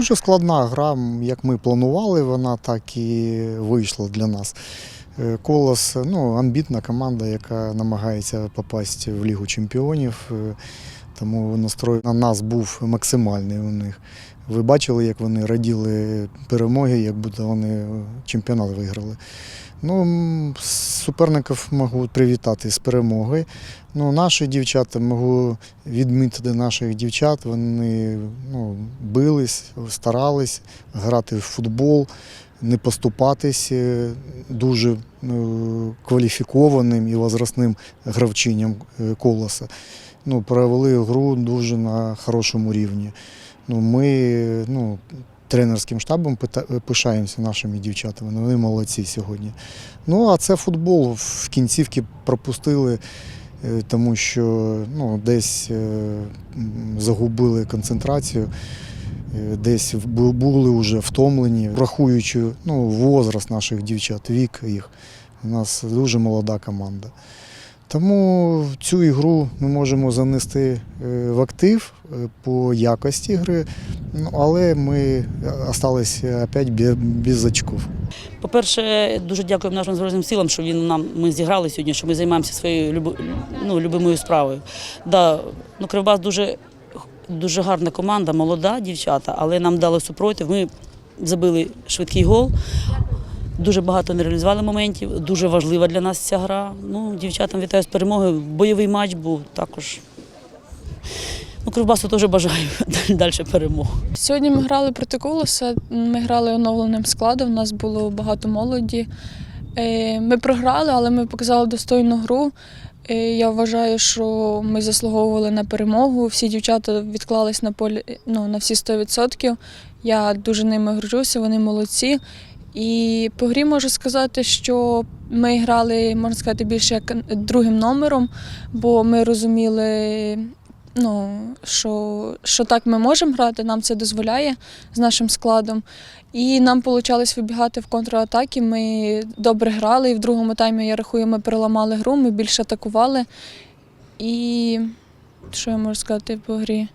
дуже складна гра. Як ми планували, вона так і вийшла для нас. Е, Колос ну, амбітна команда, яка намагається попасти в Лігу чемпіонів. е, Тому настрой на нас був максимальний у них. Ви бачили, як вони раділи перемоги, як будто вони чемпіонат виграли. Ну, суперників можу привітати з перемогою. Ну, наші дівчата можу відмітити наших дівчат. Вони ну, бились, старались грати в футбол, не поступатись е, дуже е, кваліфікованим і возрастним гравчиням е, колоса. Ну, провели гру дуже на хорошому рівні. Ну, ми ну, тренерським штабом пишаємося нашими дівчатами. Вони молодці сьогодні. Ну, а це футбол. В кінцівки пропустили, е, тому що ну, десь е, загубили концентрацію, е, десь були вже втомлені, врахуючи ну, возраст наших дівчат, вік їх. У нас дуже молода команда. Тому цю ігру ми можемо занести е, в актив е, по якості гри, ну, але ми залишилися опять без очків. По-перше, дуже дякуємо нашим Збройним силам, що він нам ми зіграли сьогодні, що ми займаємося своєю ну, любимою справою. Да, ну, Кривбас дуже, дуже гарна команда, молода дівчата, але нам дали супротив. Ми забили швидкий гол. Дуже багато не реалізували моментів. Дуже важлива для нас ця гра. Ну, дівчатам вітаю з перемогою. Бойовий матч був також. Ну, Кривбасу теж бажаю далі перемогу. Сьогодні ми грали проти колоса. Ми грали оновленим складом. У нас було багато молоді. Е, Ми програли, але ми показали достойну гру. Е, Я вважаю, що ми заслуговували на перемогу. Всі дівчата відклались на полі ну, на всі 100%. Я дуже ними горжуся, вони молодці. І по грі можу сказати, що ми грали, можна сказати, більше як другим номером, бо ми розуміли, ну, що, що так ми можемо грати, нам це дозволяє з нашим складом. І нам вийшло вибігати в контратаки. Ми добре грали, і в другому таймі, я рахую, ми переламали гру, ми більше атакували. І що я можу сказати по грі?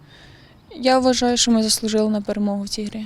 Я вважаю, що ми заслужили на перемогу в цій грі.